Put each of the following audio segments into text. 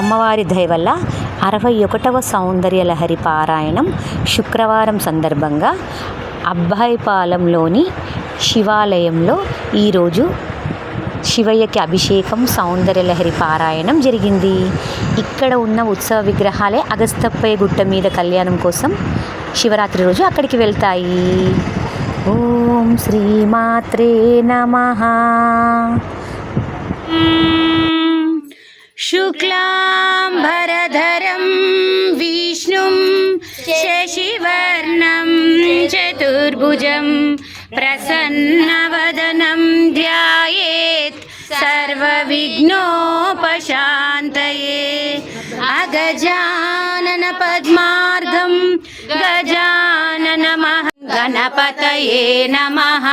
అమ్మవారి దయవల్ల అరవై ఒకటవ సౌందర్య లహరి పారాయణం శుక్రవారం సందర్భంగా అబ్బాయిపాలెంలోని శివాలయంలో ఈరోజు శివయ్యకి అభిషేకం సౌందర్యలహరి పారాయణం జరిగింది. ఇక్కడ ఉన్న ఉత్సవ విగ్రహాలే అగస్తప్పయ్య గుట్ట మీద కళ్యాణం కోసం శివరాత్రి రోజు అక్కడికి వెళ్తాయి. ఓం శ్రీమాత్రే నమ. शुक्लाम्बरधरं विष्णुं शशिवर्णं चतुर्भुजं प्रसन्नवदनं ध्यायेत् सर्वविघ्नोपशान्तये। अगजानन पद्मार्गं गजाननमः गणपतये नमः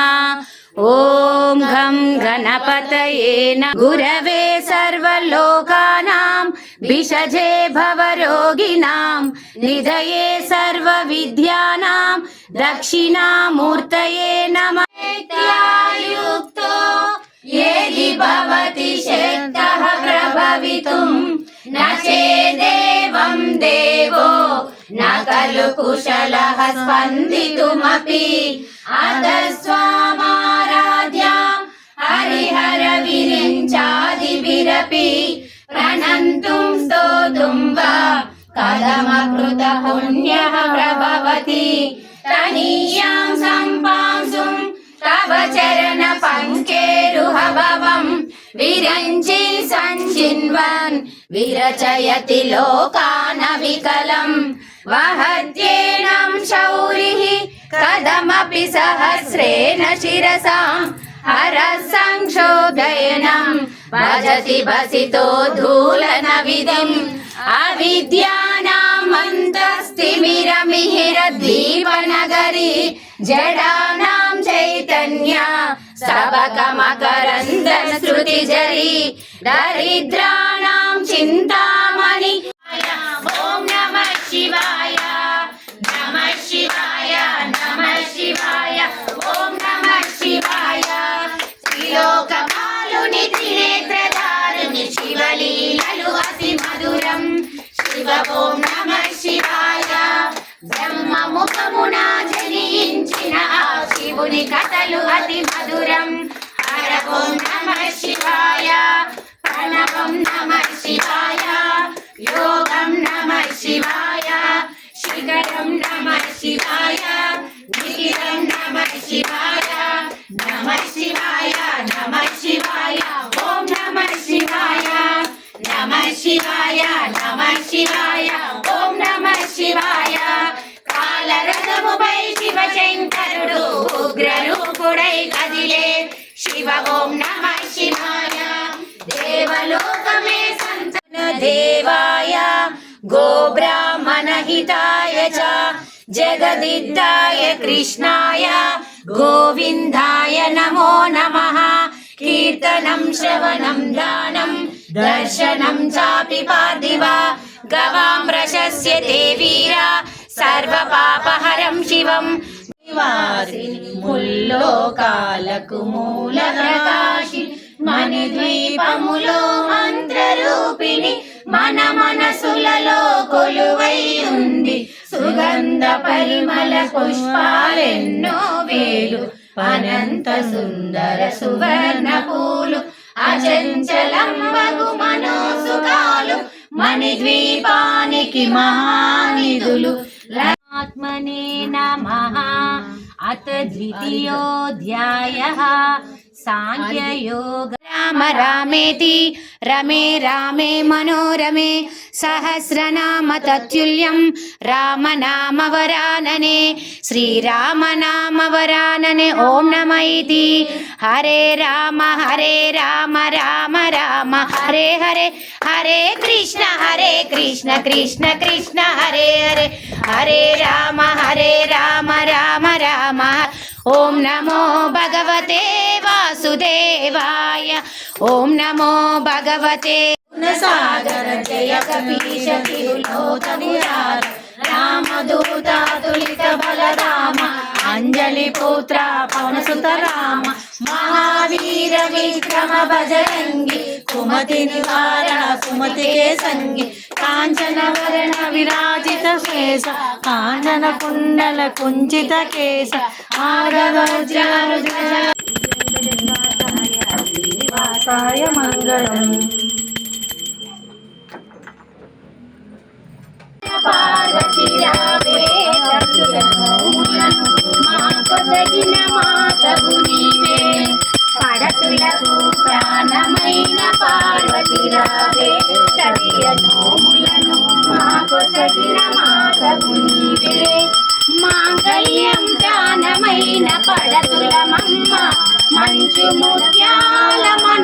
ॐ घं गणपतये न गुरवे सर्वलोकानां विषजे भवरोगिणां निधये सर्वविद्यानां दक्षिणामूर्तये नमः युक्तो यदि भवति शक्तः प्रभवितुं न चेदेवं देवो न खलु कुशलः स्पन्दितुमपि अतः स्वामाराध्यां हरिहरविरिञ्चादिभिरपि प्रणन्तुं स्तोतुं वा कथमकृत पुण्यः प्रभवति तनीयां सम्पांसुं तव चरण पङ्केरुहभवं विरञ्चि सञ्चिन्वन् विरचयति लोकानविकलम् वहत्येनं शौरिः कथमपि सहस्रेण शिरसाम् हरः संशोधयनं भजति भसितो धूलनविधिम् अविद्यानामन्तस्तिमिरमिहिरद्वीपनगरी जडानां चैतन्या सबकमकरन्दन श्रुतिजरी दरिद्राणां चिन्तामणि ॐ नमः शिवाय नमः शिवाय नमः शिवाय ॐ नमः शिवाय त्रिलोकपालुनि त्रिनेत्रधारुनि शिवलीललु अति मधुरं शिव ॐ नमः शिवाय శివుని కథలు అతి మధురం. హరవం నమ శివాయ. ప్రణవం నమ శివాయ. యోగం నమ శివాయ. శిఖరం నమ శివాయ. నిఖిలం నమ శివాయ. నమ శివాయ నమ శివాయ. ఓం నమ శివాయ. నమ శివాయ నమ శివాయ. ఓం నమ శివాయ. కాలరథముపై శివశంకరుడు ఉగ్రరూపుడై కదిలే శివ ఓం నమ శివాయ దేవలోకమే సంతన దేవాయ गोब्राह्मणहिताय च जगदिद्धाय कृष्णाय गोविन्दाय नमो नमः कीर्तनं श्रवणं दानं दर्शनं चापि पार्थिव गवां प्रशस्य देवीरा సర్వపాపహరం శివం ముల్లోకాలకు మూల ప్రకాశి మని ద్వీపములో మంత్రరూపిణి మన మనసులలో కొలువై ఉంది సుగంధ పరిమళ పుష్పాలెన్నో వేలు అనంత సుందర సువర్ణ పూలు అచంచలంబగు మనోసుకాలు మణిద్వీపానికి మహానిధులు आत्मने नमः। अथ द्वितीयोऽध्यायः। साङ्ख्ययोग। రామ రామేతి రమే రామే మనోరమే సహస్రనామ తత్తుల్యం రామనామ వరాననే శ్రీరామ నామ వరాననే ఓం నమ ఇతి హరే రామ హరే రామ రామ రామ హరే హరే హరే కృష్ణ హరే కృష్ణ కృష్ణ కృష్ణ హరే హరే హరే రామ హరే రామ రామ రామ ఓం నమో భగవతే వాసుదేవాయ ఓం నమో భగవతే సాగర జయ కపీశ రామదూత తులిత బలరామ అంజలి పుత్ర పవనసుత రామ. మహావీర విక్రమ బజరంగి కుమతి నివారణ కుమతికే సంగి కాంచన వరణ విరాజిత శేష కాంచన కుండల కుంచిత కేశ. ఆరవజ్రారుజ శ్రీనివాసాయ మంగళం పార్వతి రావే మాకొదగిన మాతవు నీవే పడతులకు ప్రాణమైన పార్వతి రావే తదియ నోములను మాకొదగిన మాతవు నీవే మాంగళ్యం దానమైన పడతులమమ్మ మంచు ముత్యా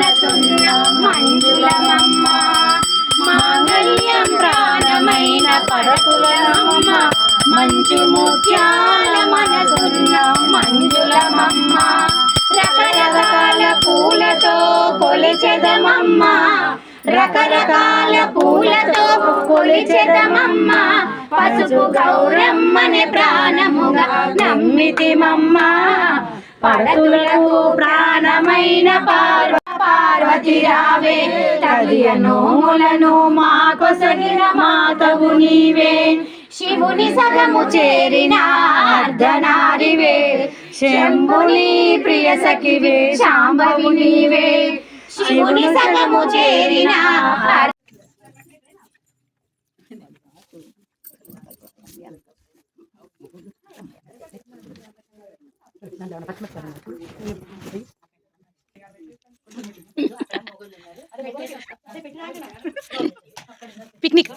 మనసున్న మంజులమమ్మ మాంగళ్యం ప్రాణమైన పడతులమమ్మ మంచు ముత్యాల మనసున్న మంజులమమ్మ రకరకాల పూలతో కొలిచెదమమ్మ రకరకాల పూలతో కొలిచెదమమ్మ పసుపు గౌరమ్మనే ప్రాణముగా నమ్మితిమమ్మ పడతులకు ప్రాణమైన పార్వ పార్వతి రావే తదియ నోములను మాకొసగిన మాతవు నీవే. శివుని సగము చేరిన అర్ధనారివే. శంభుని ప్రియ సఖివే శాంభవి నీవే. శివుని సగము చేరిన అర్ధ- పిక్నిక్.